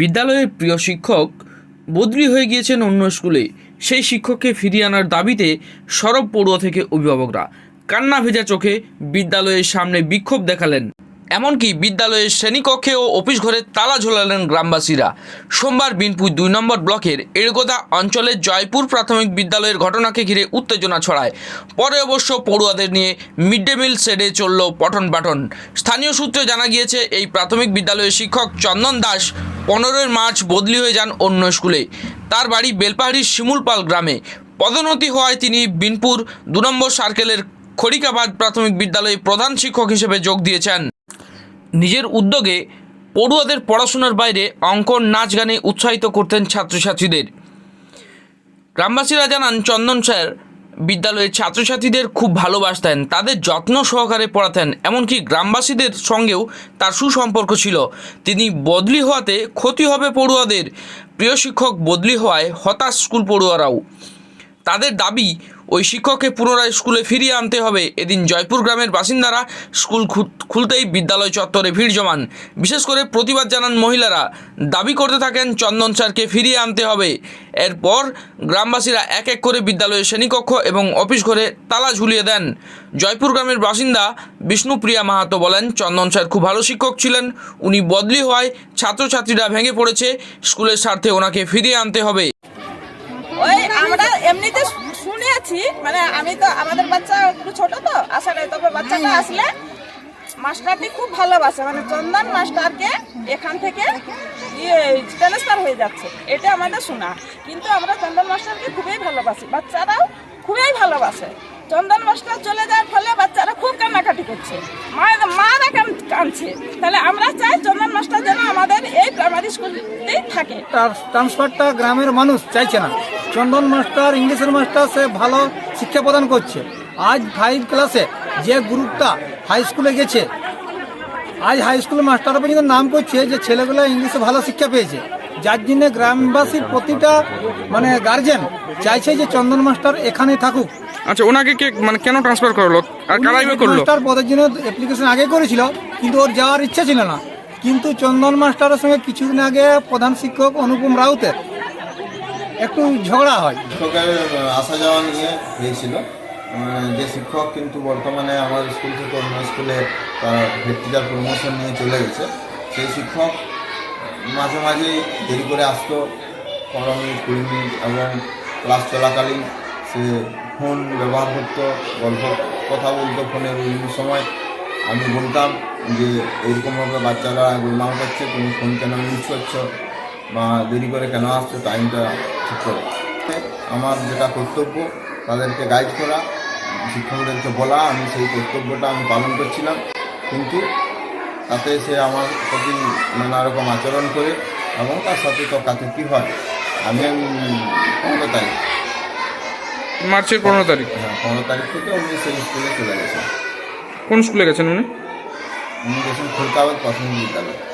বিদ্যালয়ের প্রিয় শিক্ষক বদলি হয়ে গিয়েছেন অন্য স্কুলে। সেই শিক্ষককে ফিরিয়ে আনার দাবিতে সরব পড়ুয়া থেকে অভিভাবকরা। কান্না ভেজা চোখে বিদ্যালয়ের সামনে বিক্ষোভ দেখালেন। এমনকি বিদ্যালয়ের শ্রেণীকক্ষে ও অফিস ঘরে তালা ঝোলালেন গ্রামবাসীরা। সোমবার বিনপুর দুই নম্বর ব্লকের এড়গোদা অঞ্চলের জয়পুর প্রাথমিক বিদ্যালয়ের ঘটনাকে ঘিরে উত্তেজনা ছড়ায়। পরে অবশ্য পড়ুয়াদের নিয়ে মিড ডে মিল সেডে চলল পঠন পাঠন স্থানীয় সূত্রে জানা গিয়েছে, এই প্রাথমিক বিদ্যালয়ের শিক্ষক চন্দন দাস পনেরোই মার্চ বদলি হয়ে যান অন্য স্কুলে। তার বাড়ি বেলপাহাড়ির শিমুলপাল গ্রামে। পদোন্নতি হওয়ায় তিনি বিনপুর দু নম্বর সার্কেলের খড়িকাবাদ প্রাথমিক বিদ্যালয়ে প্রধান শিক্ষক হিসেবে যোগ দিয়েছেন। নিজের উদ্যোগে পড়ুয়াদের পড়াশোনার বাইরে অঙ্কন, নাচ গানে উৎসাহিত করতেন ছাত্রছাত্রীদের। গ্রামবাসীরা জানান, চন্দন স্যার বিদ্যালয়ের ছাত্রছাত্রীদের খুব ভালোবাসতেন, তাদের যত্ন সহকারে পড়াতেন, এমনকি গ্রামবাসীদের সঙ্গেও তার সুসম্পর্ক ছিল। তিনি বদলি হওয়াতে ক্ষতি হবে পড়ুয়াদের। প্রিয় শিক্ষক বদলি হওয়ায় হতাশ স্কুল পড়ুয়ারাও। তাদের দাবি ওই শিক্ষককে পুনরায় স্কুলে ফিরিয়ে আনতে হবে। এদিন জয়পুর গ্রামের বাসিন্দারা স্কুল খুলতেই বিদ্যালয় চত্বরে ভিড় জমান। বিশেষ করে প্রতিবাদ জানান মহিলারা। দাবি করতে থাকেন চন্দন স্যারকে ফিরিয়ে আনতে হবে। এরপর গ্রামবাসীরা এক এক করে বিদ্যালয়ের শ্রেণীকক্ষ এবং অফিস ঘরে তালা ঝুলিয়ে দেন। জয়পুর গ্রামের বাসিন্দা বিষ্ণুপ্রিয়া মাহাতো বলেন, চন্দন স্যার খুব ভালো শিক্ষক ছিলেন। উনি বদলি হওয়ায় ছাত্রছাত্রীরা ভেঙে পড়েছে। স্কুলের স্বার্থে ওনাকে ফিরিয়ে আনতে হবে। আমরা এমনিতে শুনেছি মানে আমি তো, আমাদের বাচ্চা একটু ছোট তো আসা নাই। তবে বাচ্চাটা আসলে মাস্টারটি খুব ভালোবাসে। মানে চন্দন মাস্টারকে এখান থেকে ইয়ে ট্রান্সফার হয়ে যাচ্ছে। এটা আমাদের শোনা। কিন্তু আমরা চন্দন মাস্টারকে খুবই ভালোবাসি। বাচ্চারাও খুবই ভালোবাসে। চন্দন মাস্টার চলে যাওয়ার ফলে বাচ্চারা খুব কান্নাকাটি করছে। মা মারা কান- কাঁদছে। তাহলে আমরা চাই আমাদের এই প্রাইমারি স্কুলতেই থাকে। তার ট্রান্সফারটা গ্রামের মানুষ চাইছে না। চন্দন মাস্টার ইংলিশের মাস্টার সে ভালো শিক্ষা প্রদান করছে। আজ ফাইভ ক্লাসে যে গ্রুপটা হাই স্কুলে গেছে আজ হাই স্কুল মাস্টার পর্যন্ত নাম করছে যে ছেলেগুলো ইংলিশে ভালো শিক্ষা পেয়েছে। যার জন্য গ্রামবাসীর প্রতিটা মানে গার্জেন চাইছে যে চন্দন মাস্টার এখানে থাকুক। আচ্ছা ওনাকে কে মানে কেন ট্রান্সফার করল? আর কারাই বা করল? মাস্টার পদের জন্য অ্যাপ্লিকেশন আগে করেছিল কিন্তু ওর যাওয়ার ইচ্ছা ছিল না। কিন্তু চন্দন মাস্টারের সঙ্গে কিছুদিন আগে প্রধান শিক্ষক অনুপম রাউতের একটু ঝগড়া হয়। শিক্ষকের আসা যাওয়া নিয়ে হয়েছিল। যে শিক্ষক কিন্তু বর্তমানে আমার স্কুল থেকে অন্য স্কুলে তার ভেট্টিটার প্রমোশন নিয়ে চলে গেছে। সেই শিক্ষক মাঝে মাঝে দেরি করে আসতো। পনেরো মিনিট, কুড়ি মিনিট এবং ক্লাস চলাকালীন সে ফোন ব্যবহার করতো, গল্প, কথা বলতো ফোনে বিভিন্ন সময়। আমি বলতাম যে এইরকমভাবে বাচ্চারা গোলমাল করছে তুমি ফোন কেন ইউজ করছ? বা দেরি করে কেন আসছো? টাইমটা ঠিক করো। আমার যেটা কর্তব্য তাদেরকে গাইড করা শিক্ষকদেরকে বলা আমি সেই কর্তব্যটা আমি পালন করছিলাম। কিন্তু তাতে সে আমার প্রতি নানা রকম আচরণ করে এবং তার সাথে তো কাছে কী হয়? আমি পনেরো তারিখ। মার্চের পনেরো তারিখ। হ্যাঁ পনেরো তারিখ থেকে আমি সেই স্কুলে চলে গেছেন কোন স্কুলে গেছেন উনি? উনি গেছেন খোলকাবাদ প্রাথমিক বিদ্যালয়।